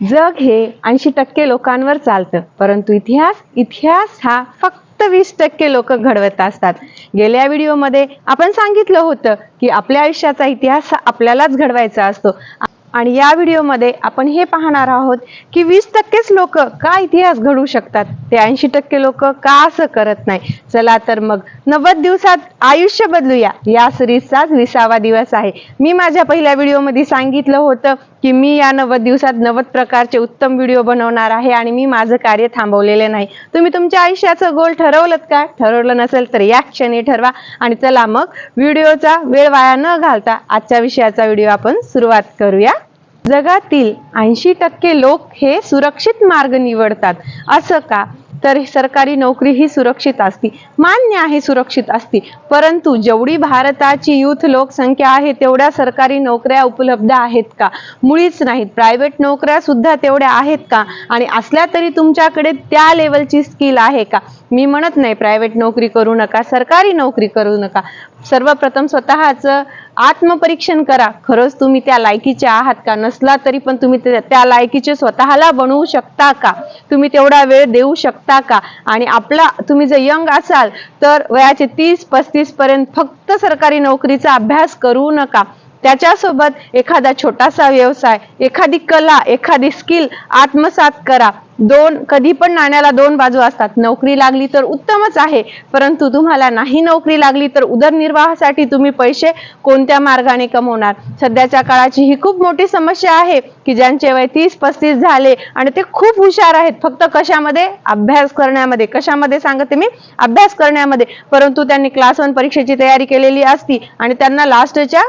जग हे ऐंशी टक्के लोकांवर चालतं परंतु इतिहास इतिहास हा फक्त वीस टक्के लोक घडवत असतात. गेल्या व्हिडिओमध्ये आपण सांगितलं होतं की आपल्या आयुष्याचा इतिहास हा आपल्यालाच घडवायचा असतो. आणि या व्हिडिओमध्ये आपण हे पाहणार आहोत की वीस टक्केच लोक का इतिहास घडवू शकतात? ते ऐंशी टक्के लोक का असं करत नाही? चला तर मग नव्वद दिवसात आयुष्य बदलूया. या सिरीजचाच विसावा दिवस आहे. मी माझ्या पहिल्या व्हिडिओमध्ये सांगितलं होतं की मी या नव्वद दिवसात नव्वद प्रकारचे उत्तम व्हिडिओ बनवणार आहे आणि मी माझं कार्य थांबवलेले नाही. तुम्ही तुमच्या आयुष्याचं गोल ठरवलं का? ठरवलं नसेल तर या क्षणी ठरवा आणि चला मग व्हिडिओचा वेळ वाया न घालता आजच्या विषयाचा व्हिडिओ आपण सुरुवात करूया. जगातील ऐंशी टक्के लोक हे सुरक्षित मार्ग निवडतात. असं का? तर सरकारी नोकरी ही सुरक्षित असती. मान्य आहे सुरक्षित असती. परंतु जेवढी भारताची युथ लोकसंख्या आहे तेवढ्या सरकारी नोकऱ्या उपलब्ध आहेत का? मुळीच नाहीत. प्रायव्हेट नोकऱ्या सुद्धा तेवढ्या आहेत का? आणि असल्या तरी तुमच्याकडे त्या लेवलची स्किल आहे का? मी म्हणत नाही प्रायव्हेट नोकरी करू नका सरकारी नोकरी करू नका. सर्वप्रथम स्वतःचं आत्मपरीक्षण करा. खरंच तुम्ही त्या लायकीचे आहात का? नसला तरी पण तुम्ही त्या लायकीचे स्वतःला बनवू शकता का? तुम्ही तेवढा वेळ देऊ शकता का? आणि आपला तुम्ही जर यंग असाल तर वयाचे तीस पस्तीस पर्यंत फक्त सरकारी नोकरीचा अभ्यास करू नका. त्याच्यासोबत एखादा छोटासा व्यवसाय एखादी कला एखादी स्किल आत्मसात करा. दोन कधी पण नाण्याला दोन बाजू असतात. नोकरी लागली तर उत्तमच आहे परंतु तुम्हाला नाही नोकरी लागली तर उदरनिर्वाहासाठी तुम्ही पैसे कोणत्या मार्गाने कमवणार? सध्याच्या काळाची ही खूप मोठी समस्या आहे की ज्यांचे वय तीस पस्तीस झाले आणि ते खूप हुशार आहेत. फक्त कशामध्ये? अभ्यास करण्यामध्ये. कशामध्ये सांगते मी? अभ्यास करण्यामध्ये. परंतु त्यांनी क्लास वन परीक्षेची तयारी केलेली असती आणि त्यांना लास्टच्या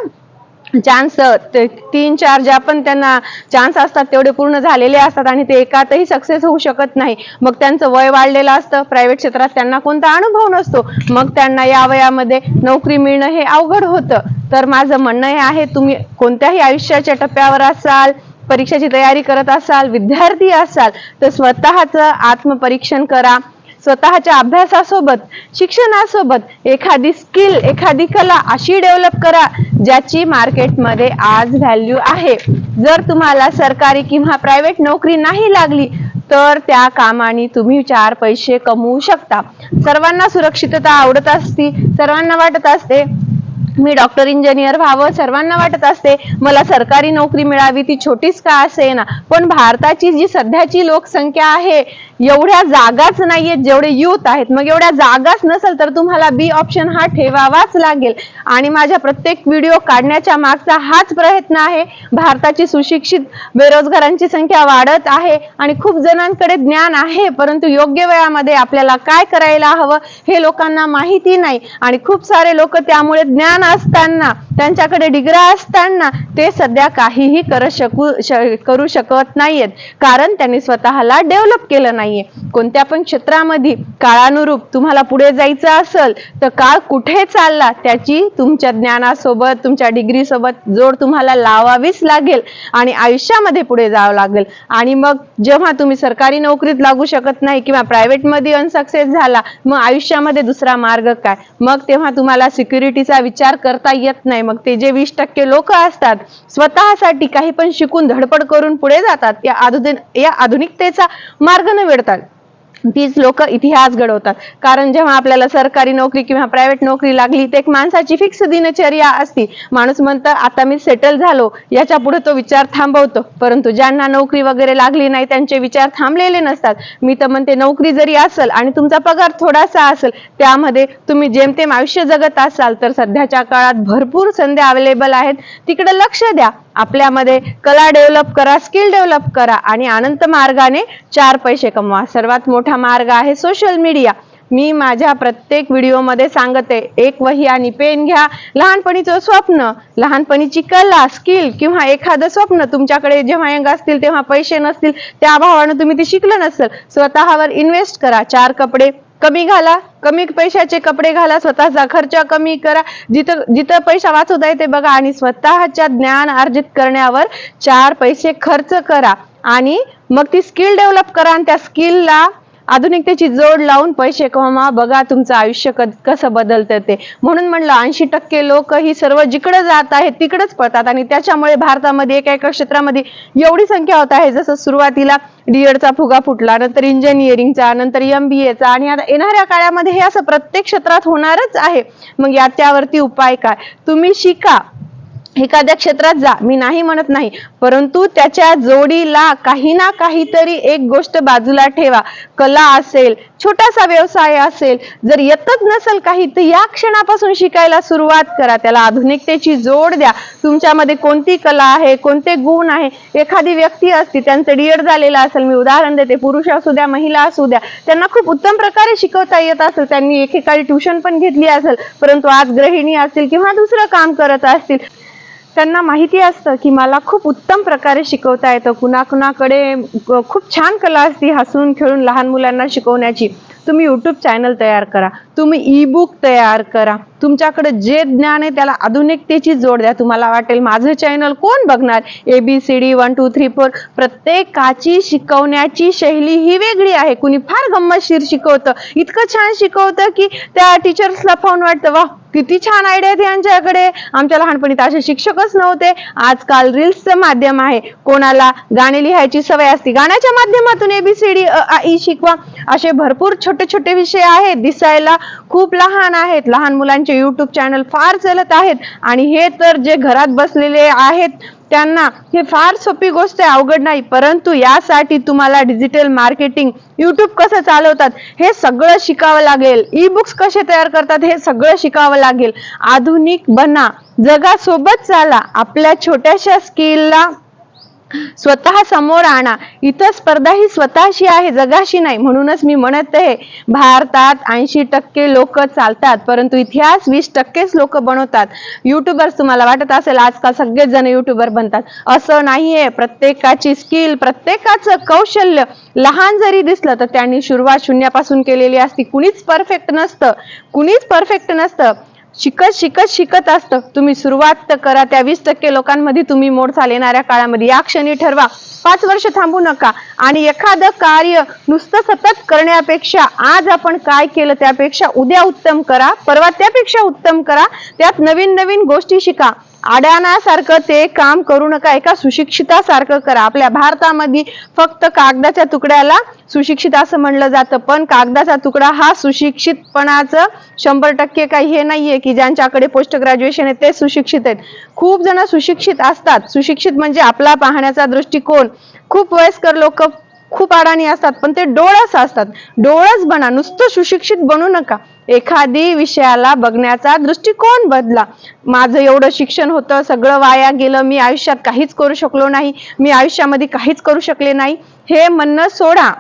चान्स ते तीन चार ज्या पण त्यांना चान्स असतात तेवढे पूर्ण झालेले असतात आणि ते एकातही सक्सेस होऊ शकत नाही. मग त्यांचं वय वाढलेलं असतं प्रायव्हेट क्षेत्रात त्यांना कोणता अनुभव नसतो. मग त्यांना या वयामध्ये नोकरी मिळणं हे अवघड होतं. तर माझं म्हणणं हे आहे तुम्ही कोणत्याही आयुष्याच्या टप्प्यावर असाल परीक्षेची तयारी करत असाल विद्यार्थी असाल तर स्वतःचं आत्मपरीक्षण करा. स्वतःच्या अभ्यासासोबत शिक्षणासोबत एखादी स्किल एखादी कला अशी डेव्हलप करा ज्याची मार्केटमध्ये आज व्हॅल्यू आहे. जर तुम्हाला सरकारी किंवा प्रायव्हेट नोकरी नाही लागली तर त्या कामाने तुम्ही चार पैसे कमवू शकता. सर्वांना सुरक्षितता आवडत असती सर्वांना वाटत असते मी डॉक्टर इंजिनियर व्हावं सर्वांना वाटत असते मला सरकारी नोकरी मिळावी ती छोटीच का असे ना पण भारताची जी सध्याची लोकसंख्या आहे एवढ्या जागाच नाहीयेत जेवढे युथ आहेत. मग एवढ्या जागाच नसेल तर तुम्हाला बी ऑप्शन हा ठेवावाच लागेल. आणि माझ्या प्रत्येक व्हिडिओ काढण्याच्या मागचा हाच प्रयत्न आहे. भारताची सुशिक्षित बेरोजगारांची संख्या वाढत आहे आणि खूप जणांकडे ज्ञान आहे परंतु योग्य वेळामध्ये आपल्याला काय करायला हवं हे लोकांना माहिती नाही. आणि खूप सारे लोक त्यामुळे ज्ञान असताना त्यांच्याकडे डिग्रा असताना ते सध्या काहीही करू शकू श- करू शकत नाहीयेत. कारण त्यांनी स्वतःला डेव्हलप केलं नाही नाहीये. कोणत्या पण क्षेत्रामध्ये काळानुरूप तुम्हाला पुढे जायचं असेल तर काळ कुठे चालला त्याची तुमच्या ज्ञानासोबत तुमच्या डिग्री सोबत जोड तुम्हाला लावावीच लागेल आणि आयुष्यामध्ये पुढे जावं लागेल. आणि मग जेव्हा तुम्ही सरकारी नोकरीत लागू शकत नाही किंवा प्रायव्हेटमध्ये अनसक्सेस झाला मग आयुष्यामध्ये दुसरा मार्ग काय? मग तेव्हा तुम्हाला सिक्युरिटीचा विचार करता येत नाही. मग ते जे वीस टक्के लोक असतात स्वतःसाठी काही पण शिकून धडपड करून पुढे जातात. या आधुनिक या आधुनिकतेचा मार्ग न घडतात. तीच लोक इतिहास घडवतात. कारण जेव्हा आपल्याला सरकारी नोकरी किंवा प्रायव्हेट नोकरी लागली तर एक माणसाची फिक्स दिनचर्या असती. माणूस म्हणतं आता मी सेटल झालो. याच्यापुढे तो विचार थांबवतो. परंतु ज्यांना नोकरी वगैरे लागली नाही त्यांचे विचार थांबलेले नसतात. मी तर म्हणते नोकरी जरी असेल आणि तुमचा पगार थोडासा असेल त्यामध्ये तुम्ही जेमतेम आयुष्य जगत असाल तर सध्याच्या काळात भरपूर संधी अवेलेबल आहेत. तिकडे लक्ष द्या. आपल्यामध्ये कला डेव्हलप करा स्किल डेव्हलप करा आणि अनंत मार्गाने चार पैसे कमवा. सर्वात मोठा मार्ग आहे सोशल मीडिया मी माझ्या प्रत्येक व्हिडिओमध्ये सांगते एक वही आणि पेन घ्या. लहानपणीचं स्वप्न लहानपणीची कला स्किल किंवा एखादं स्वप्न तुमच्याकडे जेव्हा यंग असतील तेव्हा पैसे नसतील त्या अभावानं तुम्ही ते शिकलं नसेल. स्वतःवर इन्व्हेस्ट करा. चार कपडे कमी घाला. कमी पैशाचे कपडे घाला. स्वतःचा खर्च कमी करा. जिथं जिथं पैसा वाचवता येते बघा आणि स्वतःच्या ज्ञान अर्जित करण्यावर चार पैसे खर्च करा. आणि मग ती स्किल डेव्हलप करा आणि त्या स्किलला आधुनिकतेची जोड लावून पैसे कमा बघा तुमचं आयुष्य क- कसं बदलतं ते. म्हणून म्हणलं ऐंशी टक्के लोक ही सर्व जिकडे जात आहेत तिकडेच पळतात. आणि त्याच्यामुळे भारतामध्ये एका एका क्षेत्रामध्ये एवढी संख्या होत आहे जसं सुरुवातीला डीएडचा फुगा फुटला नंतर इंजिनिअरिंगचा नंतर एम बी एचा आणि आता येणाऱ्या काळामध्ये हे असं प्रत्येक क्षेत्रात होणारच आहे. मग याच्यावरती उपाय काय? तुम्ही शिका. एखाद्या क्षेत्रात जा. मी नाही म्हणत नाही. परंतु त्याच्या जोडीला काही ना काहीतरी एक गोष्ट बाजूला ठेवा. कला असेल छोटासा व्यवसाय असेल जर येतच नसेल काही तर या क्षणापासून शिकायला सुरुवात करा. त्याला आधुनिकतेची जोड द्या. तुमच्यामध्ये कोणती कला आहे कोणते गुण आहे? एखादी व्यक्ती असते त्यांचं डीएड झालेलं असेल मी उदाहरण देते. पुरुष असू द्या महिला असू द्या त्यांना खूप उत्तम प्रकारे शिकवता येत असेल त्यांनी एकेकाळी ट्युशन पण घेतली असेल परंतु आज गृहिणी असतील किंवा दुसरं काम करत असतील त्यांना माहिती असतं की मला खूप उत्तम प्रकारे शिकवता येतं. कुणाकुणाकडे खूप छान कला असते हसून खेळून लहान मुलांना शिकवण्याची. तुम्ही यूट्यूब चॅनल तयार करा. तुम्ही ई बुक तयार करा. तुमच्याकडे जे ज्ञान आहे त्याला आधुनिकतेची जोड द्या. तुम्हाला वाटेल माझं चॅनल कोण बघणार? A B C D one two three four प्रत्येकाची शिकवण्याची शैली ही वेगळी आहे. कुणी फार गंमतशीर शिकवतं इतकं छान शिकवतं की त्या टीचर्सला फोन वाटतं वा किती छान आयडिया आहेत यांच्याकडे. आमच्या लहानपणी असे शिक्षकच नव्हते. आजकाल रील्सचं माध्यम आहे. कोणाला गाणे लिहायची सवय असते गाण्याच्या माध्यमातून एबीसीडी ई शिकवा. असे भरपूर छोटे छोटे विषय आहेत. दिसायला खूप लहान आहेत. लहान मुलांची युट्यूब चॅनल फार चालत आहेत. आणि हे तर जे घरात बसलेले आहेत त्यांना हे फार सोपी गोष्ट आहे अवघड नाही. परंतु यासाठी तुम्हाला डिजिटल मार्केटिंग युट्यूब कसं चालवतात हे सगळं शिकावं लागेल. ई बुक्स कसे तयार करतात हे सगळं शिकावं लागेल. आधुनिक बना जगासोबत चाला. आपल्या छोट्याशा स्किलला स्वतः समोर आणा. इथं स्पर्धा ही स्वतःशी आहे जगाशी नाही. म्हणूनच मी म्हणत आहे भारतात ऐंशी टक्के लोक चालतात परंतु इतिहास वीस टक्केच लोक बनवतात. युट्यूबर्स तुम्हाला वाटत असेल आजकाल सगळेच जण युट्यूबर बनतात. असं नाहीये. प्रत्येकाची स्किल प्रत्येकाचं कौशल्य लहान जरी दिसलं तर त्यांनी सुरुवात शून्यापासून केलेली असती. कुणीच परफेक्ट नसतं. कुणीच परफेक्ट नसतं. शिकत शिकत शिकत असतं. तुम्ही सुरुवात तर करा. त्या वीस टक्के लोकांमध्ये तुम्ही मोडचाल येणाऱ्या काळामध्ये. या क्षणी ठरवा. पाच वर्ष थांबू नका. आणि एखादं कार्य नुसतं सतत करण्यापेक्षा आज आपण काय केलं त्यापेक्षा उद्या उत्तम करा. परवा त्यापेक्षा उत्तम करा. त्यात नवीन नवीन गोष्टी शिका. अडाणासारखं ते काम करू नका. एका सुशिक्षितासारखं करा. आपल्या भारतामध्ये फक्त कागदाच्या तुकड्याला सुशिक्षित असं म्हणलं जातं. पण कागदाचा तुकडा हा सुशिक्षितपणाचं शंभर टक्के काही हे नाहीये की ज्यांच्याकडे पोस्ट ग्रॅज्युएशन आहे ते सुशिक्षित आहेत. खूप जण सुशिक्षित असतात. सुशिक्षित म्हणजे आपला पाहण्याचा दृष्टिकोन. खूप वयस्कर लोक खूप अडाणी असतात पण ते डोळस असतात. डोळस बना नुसतं सुशिक्षित बनू नका. एखादी विषयाला बघण्याचा दृष्टिकोन बदला. माझं एवढं शिक्षण होतं सगळं वाया गेलं मी आयुष्यात काहीच करू शकलो नाही मी आयुष्यामध्ये काहीच करू शकले नाही. हे म्हणणं सोडा.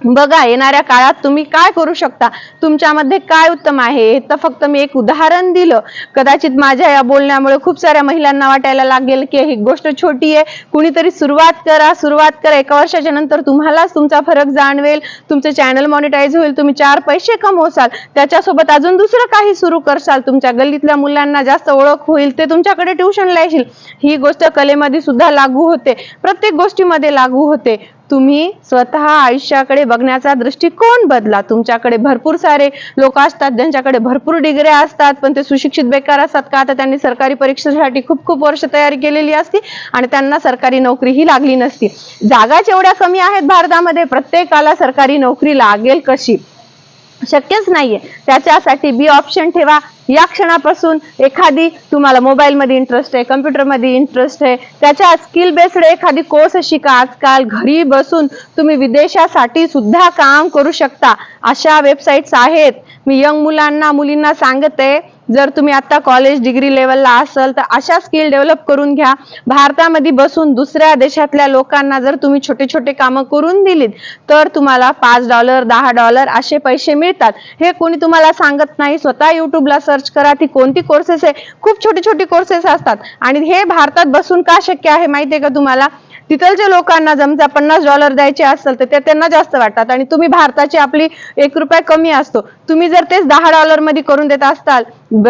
बघा येणाऱ्या काळात तुम्ही काय करू शकता? तुमच्यामध्ये काय उत्तम आहे? हे तर फक्त मी एक उदाहरण दिलं. कदाचित माझ्या या बोलण्यामुळे खूप साऱ्या महिलांना वाटायला लागेल की ही गोष्ट छोटी आहे. कुणीतरी सुरुवात करा सुरुवात करा. एका वर्षाच्या नंतर तुम्हालाच तुमचा फरक जाणवेल. तुमचं चॅनल मॉनिटाईज होईल. तुम्ही चार पैसे कमवसाल. त्याच्यासोबत अजून दुसरं काही सुरू करसाल. तुमच्या गल्लीतल्या मुलांना जास्त ओळख होईल. ते तुमच्याकडे ट्युशनला येशील. ही गोष्ट कलेमध्ये सुद्धा लागू होते. प्रत्येक गोष्टीमध्ये लागू होते. तुम्ही स्वतः आयुष्याकडे बघण्याचा दृष्टिकोन बदला. तुमच्याकडे भरपूर सारे लोक असतात ज्यांच्याकडे भरपूर डिग्र्या असतात पण ते सुशिक्षित बेकार असतात का? तर त्यांनी सरकारी परीक्षेसाठी खूप खूप वर्ष तयारी केलेली असती आणि त्यांना सरकारी नोकरी ही लागली नसती. जागाच एवढ्या कमी आहेत भारतामध्ये प्रत्येकाला सरकारी नोकरी लागेल कशी? शक्यच नाहीये. त्याच्यासाठी बी ऑप्शन ठेवा. या क्षणापासून एखादी तुम्हाला मोबाईलमध्ये इंटरेस्ट आहे कम्प्युटरमध्ये इंटरेस्ट आहे त्याच्या स्किल बेस्ड एखादी कोर्स शिका. आजकाल घरी बसून तुम्ही विदेशासाठी सुद्धा काम करू शकता. अशा वेबसाईट्स आहेत. मी यंग मुलांना मुलींना सांगते जर तुम्ही आता कॉलेज डिग्री लेवलला असाल तर अशा स्किल डेव्हलप करून घ्या. भारतामध्ये बसून दुसऱ्या देशातल्या लोकांना जर तुम्ही छोटे छोटे कामं करून दिलीत तर तुम्हाला पाच डॉलर दहा डॉलर असे पैसे मिळतात. हे कोणी तुम्हाला सांगत नाही स्वतः युट्यूबला सर्च करा ती कोणती कोर्सेस आहे? खूप छोटी छोटी कोर्सेस असतात. आणि हे भारतात बसून का शक्य आहे माहिती आहे का तुम्हाला? तिथलच्या लोकांना जमता पन्नास डॉलर द्यायचे असेल तर ते त्यांना जास्त वाटतात. आणि तुम्ही भारताची आपली एक रुपया कमी असतो. तुम्ही जर तेच दहा डॉलरमध्ये करून देत असताल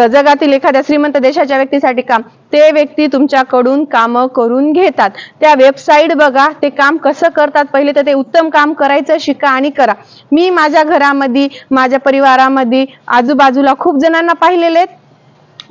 जगातील एखाद्या श्रीमंत देशाच्या व्यक्तीसाठी काम ते व्यक्ती तुमच्याकडून काम करून घेतात. त्या वेबसाईट बघा ते काम कसं करतात. पहिले तर ते उत्तम काम करायचं शिका आणि करा. मी माझ्या घरामध्ये माझ्या परिवारामध्ये आजूबाजूला खूप जणांना पाहिलेले आहेत.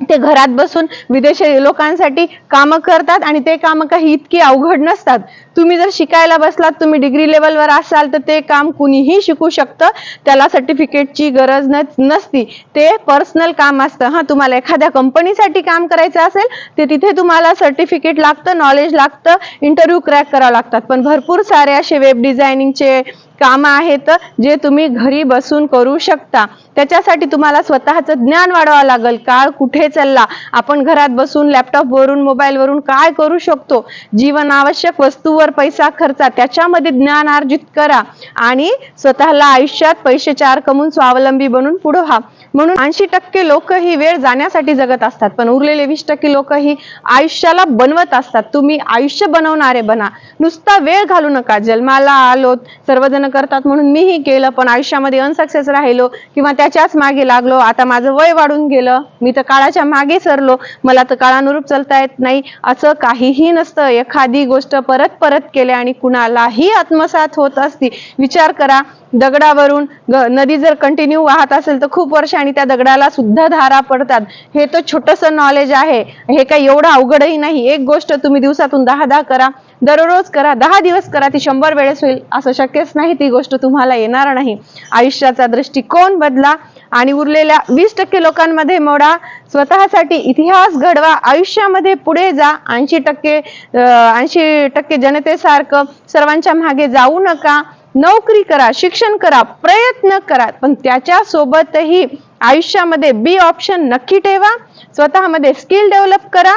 ते घरात बसून विदेशी लोकांसाठी कामं करतात आणि ते कामं काही इतकी अवघड नसतात. तुम्ही जर शिकायला बसलात तुम्ही डिग्री लेवलवर असाल तर ते काम कुणीही शिकू शकतं. त्याला सर्टिफिकेटची गरज नसती. ते पर्सनल काम असतं. हा तुम्हाला एखाद्या कंपनीसाठी काम करायचं असेल ते तिथे तुम्हाला सर्टिफिकेट लागतं नॉलेज लागतं इंटरव्ह्यू क्रॅक करावं लागतात. पण भरपूर सारे असे वेब डिझायनिंगचे कामं आहेत जे तुम्ही घरी बसून करू शकता. त्याच्यासाठी तुम्हाला स्वतःचं ज्ञान वाढवावं लागेल. काळ कुठे चालला? आपण घरात बसून लॅपटॉपवरून मोबाईलवरून काय करू शकतो? जीवन आवश्यक वस्तूवर पैसा खर्चा त्याच्यामध्ये ज्ञान अर्जित करा. आणि स्वतःला आयुष्यात पैसे चार कमवून स्वावलंबी बनून पुढे व्हा. म्हणून ऐंशी टक्के लोक ही वेळ जाण्यासाठी जगत असतात पण उरलेले वीस टक्के लोक ही आयुष्याला बनवत असतात. तुम्ही आयुष्य बनवणारे बना. नुसता वेळ घालू नका. जन्माला आलो सर्वजण करतात म्हणून मीही केलं पण आयुष्यामध्ये अनसक्सेस राहिलो किंवा त्याच्याच मागे लागलो आता माझं वय वाढून गेलं मी तर काळाच्या मागे सरलो मला तर काळानुरूप चालता येत नाही असं काहीही नसतं. एखादी गोष्ट परत परत केल्या आणि कुणालाही आत्मसात होत असती. विचार करा दगडावरून ग- नदी जर कंटिन्यू वाहत असेल तर खूप वर्ष आणि त्या दगडाला सुद्धा धारा पडतात. हे तर छोटस नॉलेज आहे. हे काही एवढं अवघडही नाही. एक गोष्ट तुम्ही दिवसातून दहा दहा करा. दररोज करा. दहा दिवस करा. ती शंभर वेळेस होईल असं शक्यच नाही. ती गोष्ट तुम्हाला येणार नाही. आयुष्याचा दृष्टिकोन बदला आणि उरलेल्या वीस टक्के लोकांमध्ये मोडा. स्वतःसाठी इतिहास घडवा. आयुष्यामध्ये पुढे जा. ऐंशी टक्के ऐंशी टक्के जनतेसारखं सर्वांच्या मागे जाऊ नका. नोकरी करा शिक्षण करा प्रयत्न करा पण त्याच्या सोबतही आयुष्यामध्ये बी ऑप्शन नक्की ठेवा स्वतःमध्ये स्किल डेव्हलप करा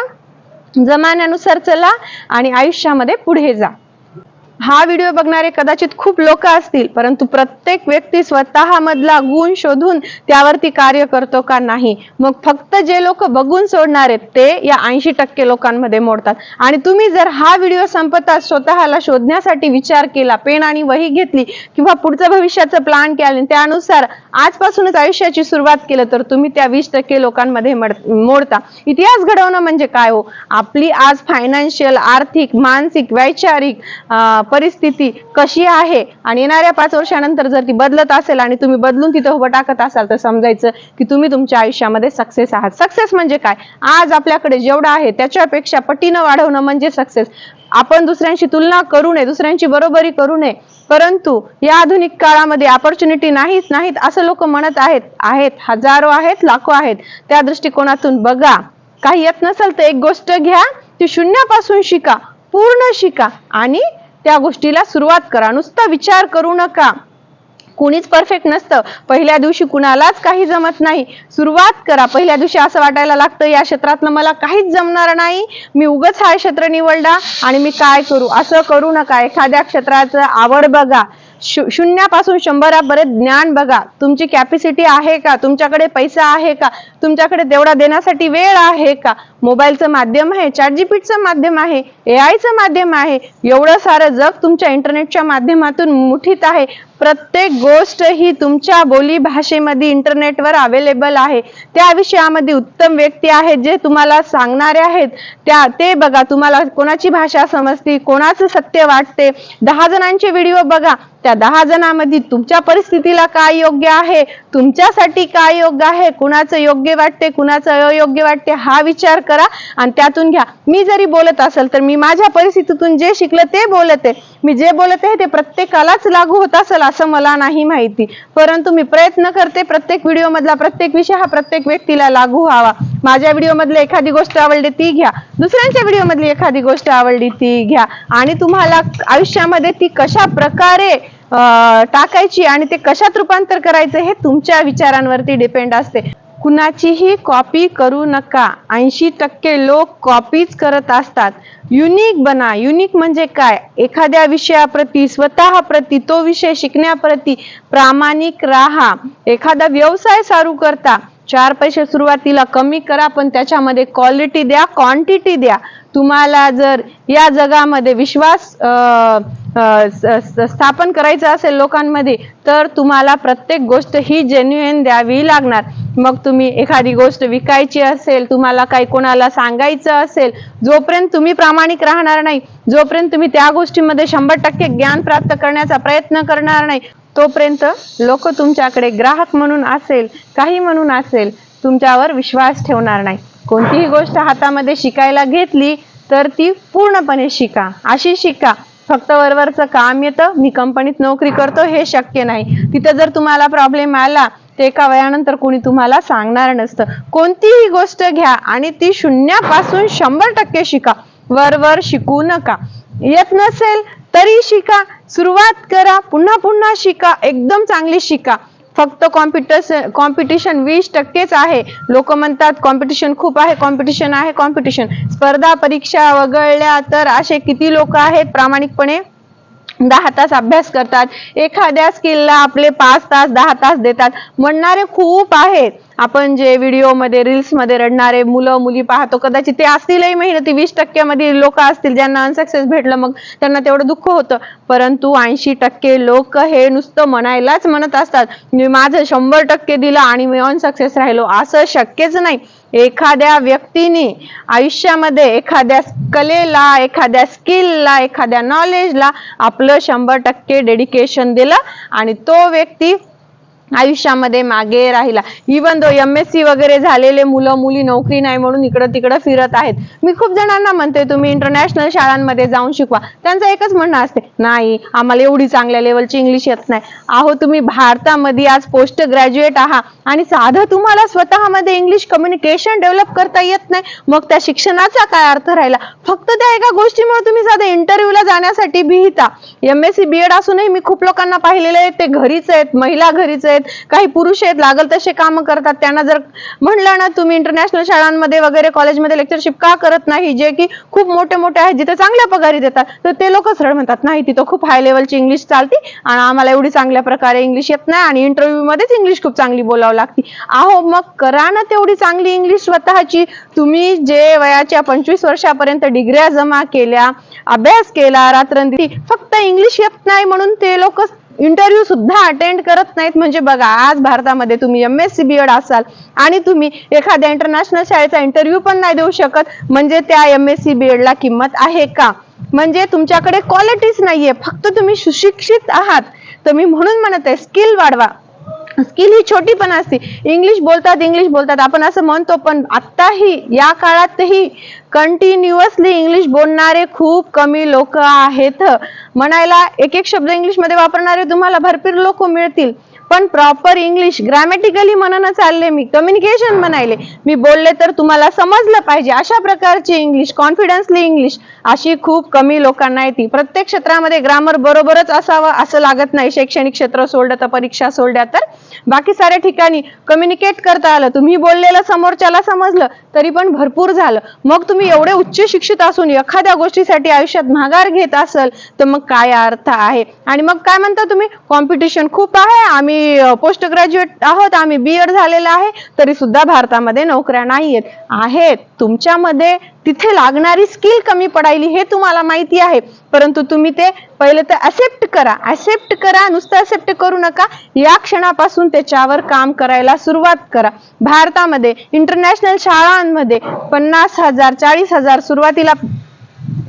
जमान्यानुसार चला आणि आयुष्यामध्ये पुढे जा. हा व्हिडिओ बघणारे कदाचित खूप लोक असतील परंतु प्रत्येक व्यक्ती स्वतःमधला गुण शोधून त्यावरती कार्य करतो का नाही? मग फक्त जे लोक बघून सोडणार आहेत ते या ऐंशी टक्के लोकांमध्ये मोडतात. आणि तुम्ही जर हा व्हिडिओ संपता स्वतःला शोधण्यासाठी विचार केला पेन आणि वही घेतली किंवा पुढचं भविष्याचं प्लॅन केलं आणि त्यानुसार आजपासूनच आयुष्याची सुरुवात केलं तर तुम्ही त्या वीस टक्के लोकांमध्ये मोडता. इतिहास घडवणं म्हणजे काय हो? आपली आज फायनान्शियल आर्थिक मानसिक वैचारिक परिस्थिती कशी आहे आणि येणाऱ्या पाच वर्षानंतर जर ती बदलत असेल आणि तुम्ही बदलून तिथं उभं टाकत असाल तर समजायचं की तुम्ही तुमच्या आयुष्यामध्ये सक्सेस आहात. सक्सेस म्हणजे काय? आज आपल्याकडे जेवढं आहे त्याच्यापेक्षा पटीनं वाढवणं म्हणजे सक्सेस आपण दुसऱ्यांशी तुलना करू नये दुसऱ्यांची बरोबरी करू नये. परंतु या आधुनिक काळामध्ये ऑपॉर्च्युनिटी नाहीच नाहीत असं लोक म्हणत आहेत आहेत हजारो आहेत लाखो आहेत. त्या दृष्टिकोनातून बघा. काही येत नसेल तर एक गोष्ट घ्या ती शून्यापासून शिका पूर्ण शिका आणि त्या गोष्टीला सुरुवात करा. नुसता विचार करू नका. कुणीच परफेक्ट नसतं. पहिल्या दिवशी कुणालाच काही जमत नाही. सुरुवात करा. पहिल्या दिवशी असं वाटायला लागतं या क्षेत्रातनं मला काहीच जमणार नाही. मी उगच हा क्षेत्र निवडला आणि मी काय करू? असं करू नका. एखाद्या क्षेत्राचं आवड बघा. शू- शून्यापासून शंभरापर्यंत ज्ञान बघा. तुमची कॅपॅसिटी आहे का? तुमच्याकडे पैसा आहे का? तुमच्याकडे तेवढा देण्यासाठी वेळ आहे का? मोबाईलचं माध्यम आहे चॅट जीपीटचं माध्यम आहे ए आयचं माध्यम आहे. एवढं सारं जग तुमच्या इंटरनेटच्या माध्यमातून मुठीत आहे. प्रत्येक गोष्ट ही तुमच्या बोली भाषेमध्ये इंटरनेटवर अवेलेबल आहे. त्या विषयामध्ये उत्तम व्यक्ती आहेत जे तुम्हाला सांगणारे आहेत. त्या ते बघा तुम्हाला कोणाची भाषा समजते कोणाचं सत्य वाटते. दहा जणांचे व्हिडिओ बघा. त्या दहा जणांमध्ये तुमच्या परिस्थितीला काय योग्य आहे? तुमच्यासाठी काय योग्य आहे? कुणाचं योग्य वाटते कुणाचं अयोग्य वाटते? हा विचार करा आणि त्यातून घ्या. मी जरी बोलत असेल तर मी माझ्या परिस्थितीतून जे शिकलं ते बोलते. मी जे बोलत आहे ते प्रत्येकालाच लागू होत असेल असं मला नाही माहिती. परंतु मी प्रयत्न करते प्रत्येक व्हिडिओ मधला प्रत्येक विषय हा प्रत्येक व्यक्तीला लागू व्हावा. माझ्या व्हिडिओ मधली एखादी गोष्ट आवडली ती घ्या. दुसऱ्यांच्या व्हिडिओ मधली एखादी गोष्ट आवडली ती घ्या. आणि तुम्हाला आयुष्यामध्ये ती कशा प्रकारे टाकायची आणि ते कशात रूपांतर करायचं हे तुमच्या विचारांवरती डिपेंड असते. कुणाचीही कॉपी करू नका. ऐंशी टक्के लोक कॉपीच करत असतात. युनिक बना. युनिक म्हणजे काय? एखाद्या विषयाप्रती स्वतः प्रती तो विषय शिकण्याप्रती प्रामाणिक राहा. एखादा व्यवसाय चालू करता. चार पैसे सुरुवातीला कमी करा पण त्याच्यामध्ये क्वालिटी द्या क्वांटिटी द्या. तुम्हाला जर या जगामध्ये विश्वास स्थापन करायचा असेल लोकांमध्ये तर तुम्हाला प्रत्येक गोष्ट ही जेन्युएन द्यावी लागणार. मग तुम्ही एखादी गोष्ट विकायची असेल तुम्हाला काही कोणाला सांगायचं असेल जोपर्यंत तुम्ही प्रामाणिक राहणार नाही जोपर्यंत तुम्ही त्या गोष्टीमध्ये शंभर टक्के ज्ञान प्राप्त करण्याचा प्रयत्न करणार नाही तोपर्यंत लोक तुमच्याकडे ग्राहक म्हणून असेल काही म्हणून असेल तुमच्यावर विश्वास ठेवणार नाही. कोणतीही गोष्ट हातामध्ये शिकायला घेतली तर ती पूर्णपणे शिका. अशी शिका. फक्त वरवरचं काम येतं मी कंपनीत नोकरी करतो हे शक्य नाही. तिथं जर तुम्हाला प्रॉब्लेम आला ते एका वयानंतर कोणी तुम्हाला सांगणार नसतं. कोणतीही गोष्ट घ्या आणि ती शून्यापासून शंभर टक्के शिका. वरवर शिकू नका. येत नसेल तरी शिका. सुरुवात करा. पुन्हा पुन्हा शिका. एकदम चांगली शिका. फक्त कॉम्पिटिशन कॉम्पिटिशन वीस टक्केच आहे. लोक म्हणतात कॉम्पिटिशन खूप आहे. कॉम्पिटिशन आहे. कॉम्पिटिशन स्पर्धा परीक्षा वगळल्या तर असे किती लोक आहेत? प्रामाणिकपणे दहा तास अभ्यास करतात एखाद्या स्किलला आपले पाच तास दहा तास देतात म्हणणारे खूप आहेत. आपण जे व्हिडिओमध्ये रील्समध्ये रडणारे मुलं मुली पाहतो कदाचित ते असतीलही मेहनती वीस टक्क्यामध्ये लोक असतील ज्यांना अनसक्सेस भेटलं मग त्यांना तेवढं दुःख होतं. परंतु ऐंशी टक्के लोक हे नुसतं म्हणायलाच म्हणत असतात मी माझं शंभर टक्के दिलं आणि मी अनसक्सेस राहिलो. असं शक्यच नाही. एखाद्या व्यक्तीने आयुष्यामध्ये एखाद्या कलेला एखाद्या स्किलला एखाद्या नॉलेजला आपलं शंभर टक्के डेडिकेशन दिलं आणि तो व्यक्ती आयुष्यामध्ये मागे राहिला. Even though M S C वगैरे झालेले मुलं मुली नोकरी नाही म्हणून इकडं तिकडं फिरत आहेत. मी खूप जणांना म्हणते तुम्ही इंटरनॅशनल शाळांमध्ये जाऊन शिकवा. त्यांचं एकच म्हणणं असते नाही आम्हाला एवढी चांगल्या लेवलची इंग्लिश येत नाही. आहो तुम्ही भारतामध्ये आज पोस्ट ग्रॅज्युएट आहात आणि साधं तुम्हाला स्वतःमध्ये इंग्लिश कम्युनिकेशन डेव्हलप करता येत नाही. मग त्या शिक्षणाचा काय अर्थ राहिला? फक्त त्या एका गोष्टीमुळे तुम्ही साधं इंटरव्ह्यूला जाण्यासाठी भिहिता M S C B Ed असूनही मी खूप लोकांना पाहिलेले आहेत ते घरीच आहेत महिला घरीच आहेत काही पुरुष आहेत लागल तसे काम करतात. त्यांना जर म्हणलं ना तुम्ही इंटरनॅशनल शाळांमध्ये वगैरे कॉलेजमध्ये लेक्चरशिप का करत नाही? जे की खूप मोठे मोठे आहेत जिथे चांगल्या पगारी देतात तर ते लोक सरळ म्हणतात नाही तिथं खूप हाय लेवलची इंग्लिश चालते आणि आम्हाला एवढी चांगल्या प्रकारे इंग्लिश येत नाही आणि इंटरव्ह्यू मध्येच इंग्लिश खूप चांगली बोलावं लागते. अहो मग करा ना तेवढी चांगली इंग्लिश स्वतःची. तुम्ही जे वयाच्या पंचवीस वर्षापर्यंत डिग्र्या जमा केल्या अभ्यास केला रात्रंदी फक्त इंग्लिश येत नाही म्हणून ते लोक इंटरव्ह्यू सुद्धा अटेंड करत नाहीत. म्हणजे बघा आज भारतामध्ये तुम्ही M S C B Ed असाल आणि तुम्ही एखाद्या इंटरनॅशनल शाळेचा इंटरव्ह्यू पण नाही देऊ शकत म्हणजे त्या एम एस सी बी एडला किंमत आहे का? म्हणजे तुमच्याकडे क्वालिटीच नाहीये. फक्त तुम्ही सुशिक्षित आहात. तर मी म्हणून म्हणत आहे स्किल वाढवा. स्किल ही छोटी पण असते. इंग्लिश बोलतात इंग्लिश बोलतात. आपण असं म्हणतो पण आत्ताही या काळातही कंटिन्युअसली इंग्लिश बोलणारे खूप कमी लोक आहेत. म्हणायला एक एक शब्द इंग्लिशमध्ये वापरणारे तुम्हाला भरपूर लोक मिळतील. पण प्रॉपर इंग्लिश ग्रॅमॅटिकली म्हणणं चालले मी कम्युनिकेशन म्हणायले. मी बोलले तर तुम्हाला समजलं पाहिजे. अशा प्रकारची इंग्लिश कॉन्फिडन्सली इंग्लिश अशी खूप कमी लोकांना येते. प्रत्येक क्षेत्रामध्ये ग्रामर बरोबरच असावं असं लागत नाही. शैक्षणिक क्षेत्र सोडलं तर परीक्षा सोडल्या तर. बाकी साऱ्या ठिकाणी कम्युनिकेट करता आलं. तुम्ही बोललेलं समोरच्याला समजलं तरी पण भरपूर झालं. मग तुम्ही एवढे उच्च शिक्षित असून एखाद्या गोष्टीसाठी आयुष्यात माघार घेत असाल तर मग काय अर्थ आहे? आणि मग काय म्हणता तुम्ही? कॉम्पिटिशन खूप आहे. आम्ही पोस्ट ग्रॅज्युएट आहोत. आम्ही बी एड झालेलं आहे. तरी सुद्धा भारतामध्ये नोकऱ्या नाही आहेत तुमच्यामध्ये तिथे लागणारी स्किल कमी पडायली हे तुम्हाला माहिती आहे. परंतु तुम्ही ते पहिले तर ऍक्सेप्ट करा. ऍक्सेप्ट करा नुसतं ऍक्सेप्ट करू नका. या क्षणापासून त्याच्यावर काम करायला सुरुवात करा. भारतामध्ये इंटरनॅशनल शाळांमध्ये पन्नास हजार चाळीस हजार सुरुवातीला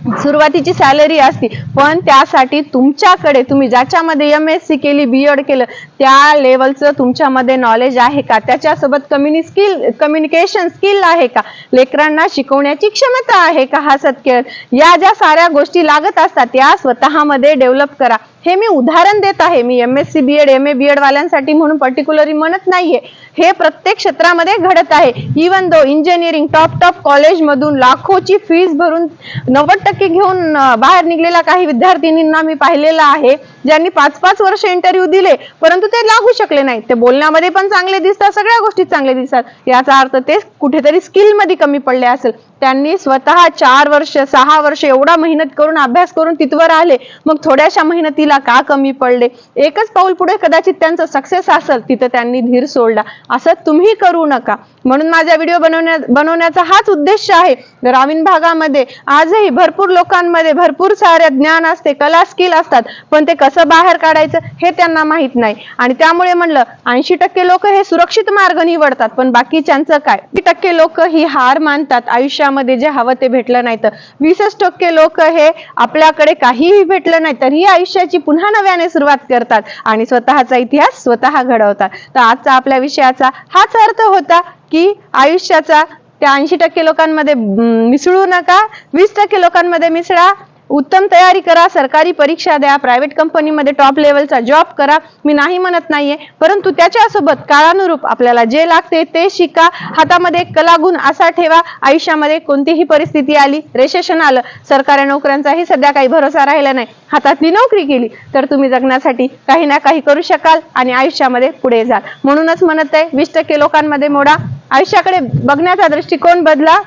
सुरुवातीची सॅलरी असती पण त्यासाठी तुमच्याकडे तुम्ही ज्याच्यामध्ये एम एस सी केली बी एड केलं त्या लेवलचं तुमच्यामध्ये नॉलेज आहे का? त्याच्यासोबत कम्युनि स्किल कम्युनिकेशन स्किल आहे का? लेकरांना शिकवण्याची क्षमता आहे का हा सत्य? या ज्या साऱ्या गोष्टी लागत असतात त्या स्वतःमध्ये डेव्हलप करा. हे मी उदाहरण देत आहे. मी M S C B Ed M A B Ed वाल्यांसाठी म्हणून पर्टिक्युलरली म्हणत नाहीये. हे प्रत्येक क्षेत्रामध्ये घडत आहे. Even though engineering top top कॉलेजमधून लाखोची फीज भरून नव्वद टक्के घेऊन बाहेर निघलेल्या काही विद्यार्थिनींना मी पाहिलेलं आहे. ज्यांनी पाच पाच वर्ष इंटरव्ह्यू दिले परंतु ते लागू शकले नाही ते बोलण्यामध्ये पण चांगले दिसतात सगळ्या गोष्टी चांगले दिसतात. याचा अर्थ ते कुठेतरी स्किलमध्ये कमी पडले असेल. त्यांनी स्वतः चार वर्ष सहा वर्ष एवढा मेहनत करून अभ्यास करून तिथवर आले. मग थोड्याशा मेहनतीला का कमी पडले? एकच पाऊल पुढे कदाचित त्यांचं सक्सेस असेल तिथं त्यांनी धीर सोडला. असं तुम्ही करू नका. म्हणून माझा व्हिडिओ बनवण्या बनवण्याचा हाच उद्देश आहे. ग्रामीण भागामध्ये आजही भरपूर लोकांमध्ये भरपूर सारे ज्ञान असते कला स्किल असतात. पण ते कसं बाहेर काढायचं हे त्यांना माहीत नाही. आणि त्यामुळे म्हणलं ऐंशी टक्के लोक हे सुरक्षित मार्ग निवडतात. पण बाकीच्यांचं काय? टक्के लोक ही हार मानतात आयुष्यामध्ये जे हवं ते भेटलं नाही तर. वीसच टक्के लोक हे आपल्याकडे काहीही भेटलं नाही तरीही आयुष्याची पुन्हा नव्याने सुरुवात करतात आणि स्वतःचा इतिहास स्वतः घडवतात. तर आजचा आपल्या विषयाचा हाच अर्थ होता की आयुष्याचा त्या ऐंशी टक्के लोकांमध्ये मिसळू नका वीस टक्के लोकांमध्ये मिसळा. उत्तम तयारी करा सरकारी परीक्षा द्या प्रायव्हेट कंपनीमध्ये टॉप लेवलचा जॉब करा. मी नाही म्हणत नाहीये परंतु त्याच्यासोबत काळानुरूप आपल्याला जे लागते ते शिका. हातामध्ये कलागुण असा ठेवा. आयुष्यामध्ये कोणतीही परिस्थिती आली रेशेशन आलं सरकारी नोकऱ्यांचाही सध्या काही भरोसा राहिला नाही. हातातली नोकरी केली तर तुम्ही जगण्यासाठी काही ना काही करू शकाल आणि आयुष्यामध्ये पुढे जाल. म्हणूनच म्हणत आहे वीस टक्के लोकांमध्ये मोडा. आयुष्याकडे बघण्याचा दृष्टिकोन बदला.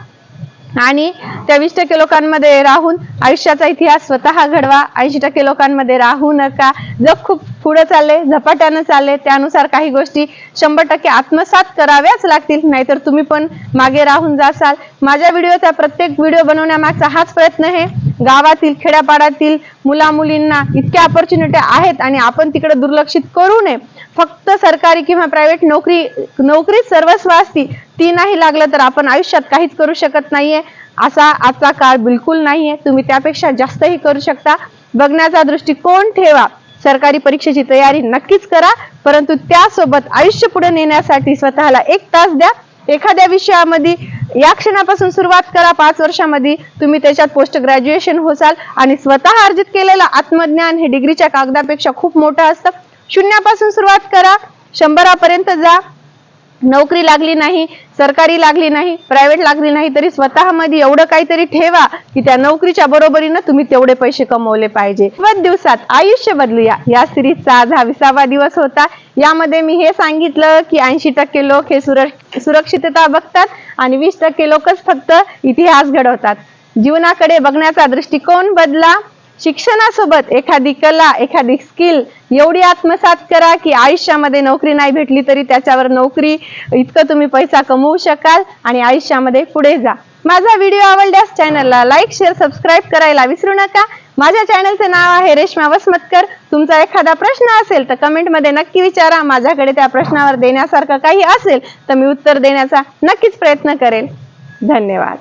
आणि त्या वीस टक्के लोकांमध्ये राहून आयुष्याचा इतिहास स्वतः घडवा. ऐंशी टक्के लोकांमध्ये राहू नका. जग खूप पुढे चालले झपाट्यानं चालले. त्यानुसार काही गोष्टी शंभर टक्के आत्मसात कराव्याच लागतील. नाहीतर तुम्ही पण मागे राहून जासाल. माझ्या व्हिडिओचा प्रत्येक व्हिडिओ बनवण्यामागचा हाच प्रयत्न आहे. गावातील खेड्यापाड्यातील मुला मुलींना इतक्या ऑपॉर्च्युनिटी आहेत आणि आपण तिकडे दुर्लक्षित करू नये. फक्त सरकारी किंवा प्रायव्हेट नोकरी नोकरी सर्वस्व असती ती नाही लागलं तर आपण आयुष्यात काहीच करू शकत नाहीये. असा आजचा काळ बिलकुल नाहीये. तुम्ही त्यापेक्षा जास्तही करू शकता. बघण्याचा दृष्टिकोन ठेवा. सरकारी परीक्षेची तयारी नक्कीच करा. परंतु त्यासोबत आयुष्य पुढे नेण्यासाठी स्वतःला एक तास द्या. एखाद्या विषयामध्ये या क्षणापासून सुरुवात करा. पाच वर्षामध्ये तुम्ही त्याच्यात पोस्ट ग्रॅज्युएशन होसाल. आणि स्वतः अर्जित केलेलं आत्मज्ञान हे डिग्रीच्या कागदापेक्षा खूप मोठं असतं. शून्यापासून सुरुवात करा. शंभरापर्यंत जा. नोकरी लागली नाही सरकारी लागली नाही प्रायव्हेट लागली नाही तरी स्वतःमध्ये एवढं काहीतरी ठेवा की त्या नोकरीच्या बरोबरीनं तुम्ही तेवढे पैसे कमवले पाहिजे. नव्वद दिवसात आयुष्य बदलूया. या सिरीजचा आज हा विसावा दिवस होता. यामध्ये मी हे सांगितलं की ऐंशी टक्के लोक हे सुरक्षितता बघतात आणि वीस टक्के लोकच फक्त इतिहास घडवतात. जीवनाकडे बघण्याचा दृष्टिकोन बदला. शिक्षणासोबत एखादी कला एखादी स्किल एवढी आत्मसात करा की आयुष्यामध्ये नोकरी नाही भेटली तरी त्याच्यावर नोकरी इतकं तुम्ही पैसा कमवू शकाल आणि आयुष्यामध्ये पुढे जा. माझा व्हिडिओ आवडल्यास चॅनलला लाईक शेअर सबस्क्राईब करायला विसरू नका. माझ्या चॅनलचे नाव आहे रेश्मा वसमतकर. तुमचा एखादा प्रश्न असेल तर कमेंटमध्ये नक्की विचारा. माझ्याकडे त्या प्रश्नावर देण्यासारखं काही असेल तर मी उत्तर देण्याचा नक्कीच प्रयत्न करेल. धन्यवाद.